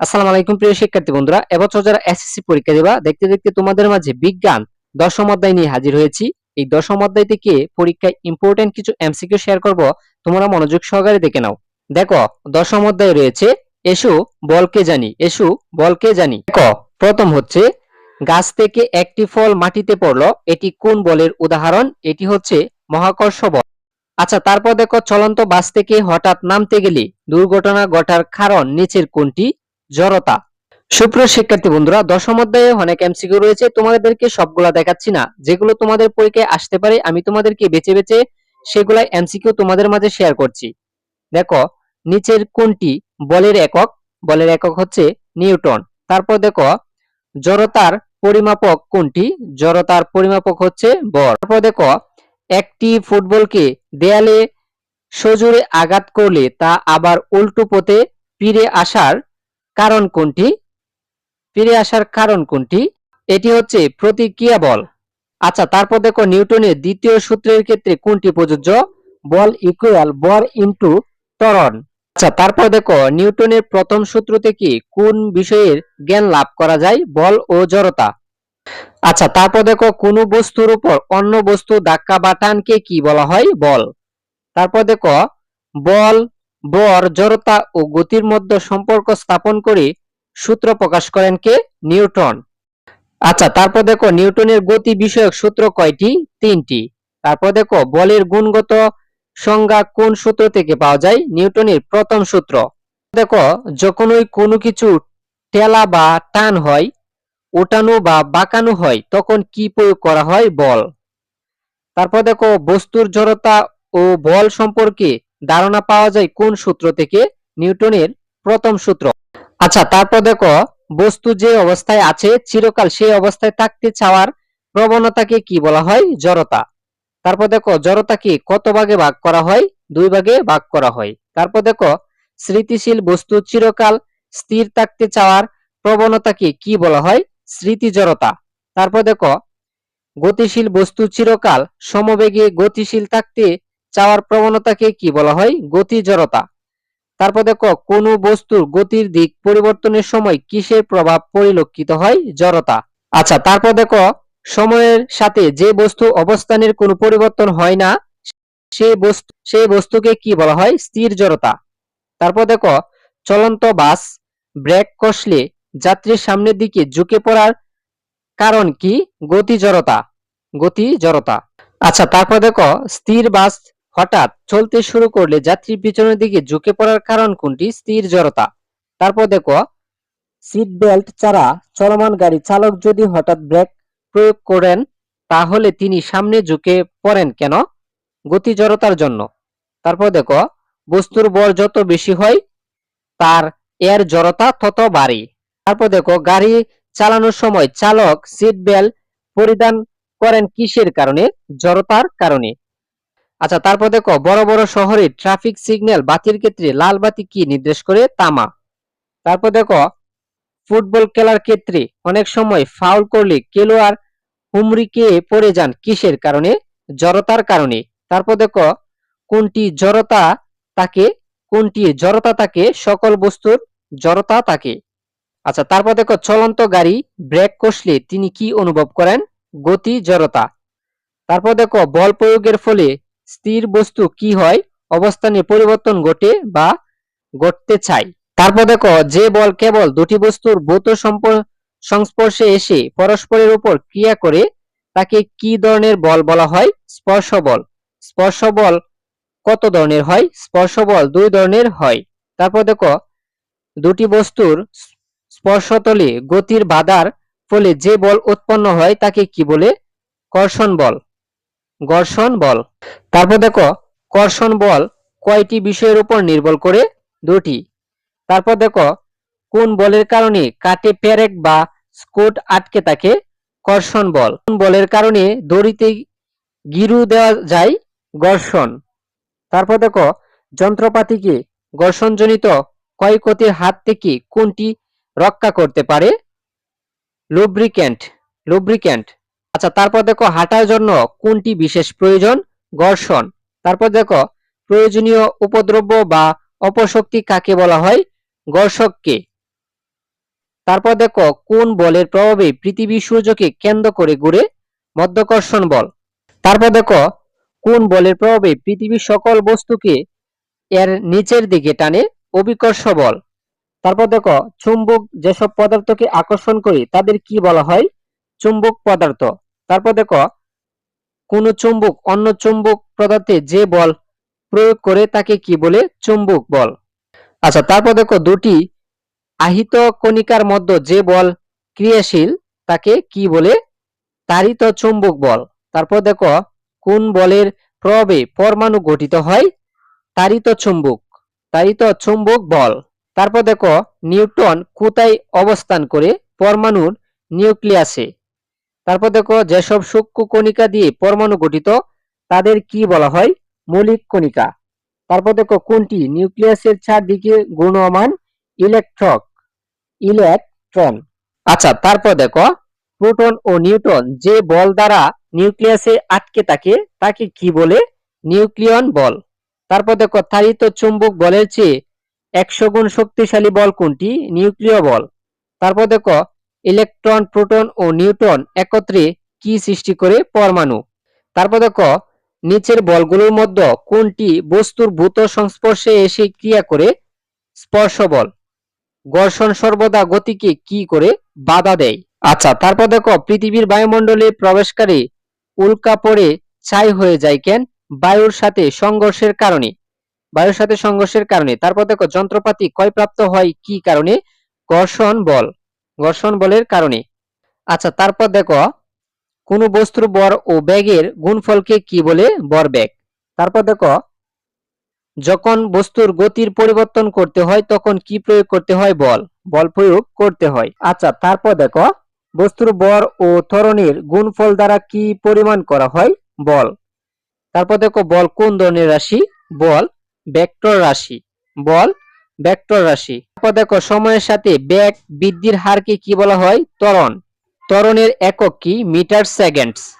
আসসালামু আলাইকুম প্রিয় শিক্ষার্থী বন্ধুরা, এবছর যারা এসএসসি পরীক্ষা দেবা, দেখতে দেখতে তোমাদের মাঝে বিজ্ঞান দশম অধ্যায় নিয়ে হাজির হয়েছি। এই দশম অধ্যায় থেকে পরীক্ষায় ইম্পর্টেন্ট কিছু এমসিকিউ শেয়ার করব, তোমরা মনোযোগ সহকারে দেখে নাও। দেখো, দশম অধ্যায়ে রয়েছে, এসু, বলকে জানি, এসু, বলকে জানি। দেখো, প্রথম হচ্ছে, গাছ থেকে একটি ফল মাটিতে পড়ল, এটি কোন বলের উদাহরণ? এটি হচ্ছে মহাকর্ষ বল। আচ্ছা তারপর দেখো, চলন্ত বাস থেকে হঠাৎ নামতে গেলে, দুর্ঘটনা ঘটার কারণ নিচের কোনটি? জড়তা। সুপ্রিয় শিক্ষার্থী বন্ধুরা, দশম অধ্যায়ে অনেক এমসিকিউ রয়েছে, তোমাদেরকে সবগুলা দেখাচ্ছি না। যেগুলো তোমাদের পরীক্ষায় আসতে পারে, আমি তোমাদেরকে বেছে বেছে সেগুলা এমসিকিউ তোমাদের মাঝে শেয়ার করছি। দেখো, নিচের কোনটি? বলের একক। বলের একক হচ্ছে নিউটন। তারপর দেখো, জড়তার পরিমাপক কোনটি? জড়তার পরিমাপক হচ্ছে বর তারপর দেখো, একটি ফুটবলকে দেয়ালে সজোরে আঘাত করলে তা আবার উল্টো পথে ফিরে আসার কারণ কোনটি? ফিরে আসার কারণ কোনটি? এটি হচ্ছে প্রতিক্রিয়া বল। আচ্ছা তারপর দেখো নিউটনের দ্বিতীয় সূত্রের ক্ষেত্রে কোনটি প্রযোজ্য? বল ইকুয়াল বর ইনটু ত্বরণ। আচ্ছা তারপর দেখো নিউটনের প্রথম সূত্র থেকে কোন বিষয়ের জ্ঞান লাভ করা যায়? বল ও জড়তা। আচ্ছা তারপর দেখো কোন বস্তুর উপর অন্য বস্তু ধাক্কা বা টানকে কি বলা হয়? বল। তারপর দেখো বল বর, জড়তা ও গতির মধ্যে সম্পর্ক স্থাপন করে সূত্র প্রকাশ করেন কে? নিউটন। আচ্ছা তারপর দেখো নিউটনের গতি বিষয়ক সূত্র কয়টি? তিনটি। তারপর দেখো বলের গুণগত সংজ্ঞা কোন সূত্র থেকে পাওয়া যায়? নিউটনের প্রথম সূত্র। দেখো, যখনই কোনো কিছু টেলা বা টান হয় ওঠানো বা বাঁকানো হয়, তখন কি প্রয়োগ করা হয়? বল। তারপর দেখো বস্তুর জড়তা ও বল সম্পর্কে ধারণা পাওয়া যায় কোন সূত্র থেকে? নিউটনের প্রথম সূত্র। আচ্ছা তারপর দেখো, বস্তু যে অবস্থায় আছে, চিরকাল সেই অবস্থায় থাকতে চাওয়ার প্রবণতাকে কি বলা হয়? জড়তা। তারপর দেখো, জড়তাকে কত ভাগে ভাগ করা হয়? দুই ভাগে ভাগ করা হয়। তারপর দেখো, স্মৃতিশীল বস্তু চিরকাল স্থির থাকতে চাওয়ার প্রবণতাকে কি বলা হয়? স্মৃতি জড়তা। তারপর দেখো, গতিশীল বস্তু চিরকাল সমবেগে গতিশীল থাকতে চাওয়ার প্রবণতাকে কি বলা হয়? গতি জড়তা। তারপর দেখো, কোন বস্তুর গতির দিক পরিবর্তনের সময় কিসের প্রভাব পরিলক্ষিত হয়? জড়তা। আচ্ছা তারপর দেখো, সময়ের সাথে যে বস্তু অবস্থানের কোনো পরিবর্তন হয় না সেই বস্তু সেই বস্তুকে কি বলা হয়? স্থির জড়তা। তারপর দেখো, চলন্ত বাস, ব্রেক কষলে যাত্রীর সামনের দিকে ঝুঁকে পড়ার কারণ কি? গতি জড়তা। গতি জড়তা। আচ্ছা তারপর দেখো, স্থির বাস হঠাৎ চলতে শুরু করলে যাত্রী পিছনের দিকে ঝুঁকে পড়ার কারণ কোনটি? স্থির জড়তা। তারপর দেখো সিট বেল্ট ছাড়া চলমান গাড়ি চালক যদি হঠাৎ ব্রেক প্রয়োগ করেন, তাহলে তিনি সামনে ঝুঁকে পড়েন কেন? গতি জড়তার জন্য। তারপর দেখো, বস্তুর বর যত বেশি হয়, তার এর জড়তা তত বাড়ে। তারপর দেখো, গাড়ি চালানোর সময় চালক সিট বেল্ট পরিধান করেন কিসের কারণে? জড়তার কারণে। আচ্ছা তারপর দেখো, বড় বড় শহরে ট্রাফিক সিগন্যাল বাতির ক্ষেত্রে লাল বাতি কি নির্দেশ করে? তামা। তারপর দেখো ফুটবল খেলার ক্ষেত্রে অনেক সময় ফাউল করলে খেলোয়াড় হুমড়িকে পড়ে যান কিসের কারণে? জড়তার কারণে। তারপর দেখো, কোনটি জড়তা তাকে, কোনটি জড়তা তাকে, সকল বস্তুর জড়তা তাকে। আচ্ছা তারপর দেখো, চলন্ত গাড়ি ব্রেক কষলে তিনি কি অনুভব করেন? গতি জড়তা। তারপর দেখো, বল প্রয়োগের ফলে স্থির বস্তু কি হয়? অবস্থানে পরিবর্তন ঘটে বা ঘটতে চায়। তারপর দেখো, যে বল কেবল দুটি বস্তুর ভৌত সংস্পর্শে এসে পরস্পরের উপর ক্রিয়া করে, তাকে কি ধরনের বল বলা হয়? স্পর্শ বল। স্পর্শ বল কত ধরনের হয়? স্পর্শ বল দুই ধরনের হয়। তারপর দেখো, দুটি বস্তুর স্পর্শতলে গতির বাধার ফলে যে বল উৎপন্ন হয়, তাকে কি বলে? কর্ষণ বল। ঘর্ষণ বল। তারপর দেখো কর্ষণ বল কয়টি বিষয়ের উপর নির্ভর করে? দুটি। তারপর দেখো, কোন বলের কারণে কাটে পেরেক বা স্কোট আটকে থাকে? কর্ষণ বল। কোন বলের কারণে দড়িতে গিরু দেওয়া যায়? ঘর্ষণ। তারপর দেখো, যন্ত্রপাতিকে ঘর্ষণজনিত ক্ষয়ক্ষতির হাত থেকে কোনটি রক্ষা করতে পারে? লুব্রিক্যান্ট লুব্রিক্যান্ট আচ্ছা তারপর দেখো হাঁটার জন্য কোনটি বিশেষ প্রয়োজন? ঘর্ষণ। তারপর দেখো প্রয়োজনীয় উপদ্রব্য বা অপশক্তি কাকে বলা হয়? ঘর্ষককে। তারপর দেখো কোন বলের প্রভাবে পৃথিবী সূর্যকে কেন্দ্র করে ঘুরে? মধ্যাকর্ষণ বল। তারপর দেখো কোন বলের প্রভাবে পৃথিবীর সকল বস্তুকে এর নিচের দিকে টানে? অভিকর্ষ বল। তারপর দেখো চুম্বক যেসব পদার্থকে আকর্ষণ করে তাদের কি বলা হয়? চুম্বক পদার্থ। তারপর দেখো, কোন চুম্বক, অন্য চুম্বক পদার্থে যে বল প্রয়োগ করে তাকে কি বলে? চুম্বক বল। আচ্ছা তারপর দেখো, দুটি আহিত কণিকার মধ্যে যে বল ক্রিয়াশীল, তাকে কি বলে? তারিত চুম্বক বল। তারপর দেখো, কোন বলের প্রভাবে পরমাণু গঠিত হয়? তারিত চুম্বক তারিত চুম্বক বল। তারপর দেখো নিউটন কোথায় অবস্থান করে? পরমাণুর নিউক্লিয়াসে। তারপর দেখো, যেসব সূক্ষ্ম কণিকা দিয়ে পরমাণু গঠিত, তাদের কি বলা হয়? মৌলিক কণিকা। তারপর দেখো, কোনটি? নিউক্লিয়াসের চারদিকে গুণমান ইলেকট্রক, ইলেকট্রন। আচ্ছা তারপর দেখো, প্রোটন ও নিউট্রন যে বল দ্বারা নিউক্লিয়াসে আটকে থাকে, তাকে কি বলে? নিউক্লিয়ন বল। তারপর দেখো তাড়িত চুম্বক বলের চেয়ে একশো গুণ শক্তিশালী বল কোনটি? নিউক্লিয় বল। তারপর দেখো ইলেকট্রন, প্রোটন ও নিউট্রন একত্রে কি সৃষ্টি করে পরমাণু? তারপর দেখো, নিচের বলগুলোর মধ্যে কোনটি বস্তুর ভূত সংস্পর্শে এসে ক্রিয়া করে? স্পর্শ বল। ঘর্ষণ সর্বদা গতিকে কি করে? বাধা দেয়। আচ্ছা তারপর দেখো, পৃথিবীর বায়ুমণ্ডলে প্রবেশকারী উল্কা পড়ে ছাই হয়ে যায় কেন? বায়ুর সাথে সংঘর্ষের কারণে। বায়ুর সাথে সংঘর্ষের কারণে। তারপর দেখো, যন্ত্রপাতি ক্ষয়প্রাপ্ত হয় কি কারণে? ঘর্ষণ বল। ঘর্ষণ বলের কারণে। আচ্ছা তারপর দেখো, কোন বস্তুর বর ও ব্যাগের গুণফলকে কি বলে? ভরবেগ তারপর দেখো, যখন বস্তুর গতির পরিবর্তন করতে হয়, তখন কি প্রয়োগ করতে হয়? বল। বল প্রয়োগ করতে হয়। আচ্ছা তারপর দেখো, বস্তুর বর ও ত্বরণের গুণফল দ্বারা কি পরিমাণ করা হয়? বল। তারপর দেখো, বল কোন ধরনের রাশি? বল, ভেক্টর রাশি। বল ভেক্টর রাশি। তারপর দেখো, সময়ের সাথে বেগ বৃদ্ধির হারকে কি বলা হয়? ত্বরণ। ত্বরণের একক কি? Metre seconds.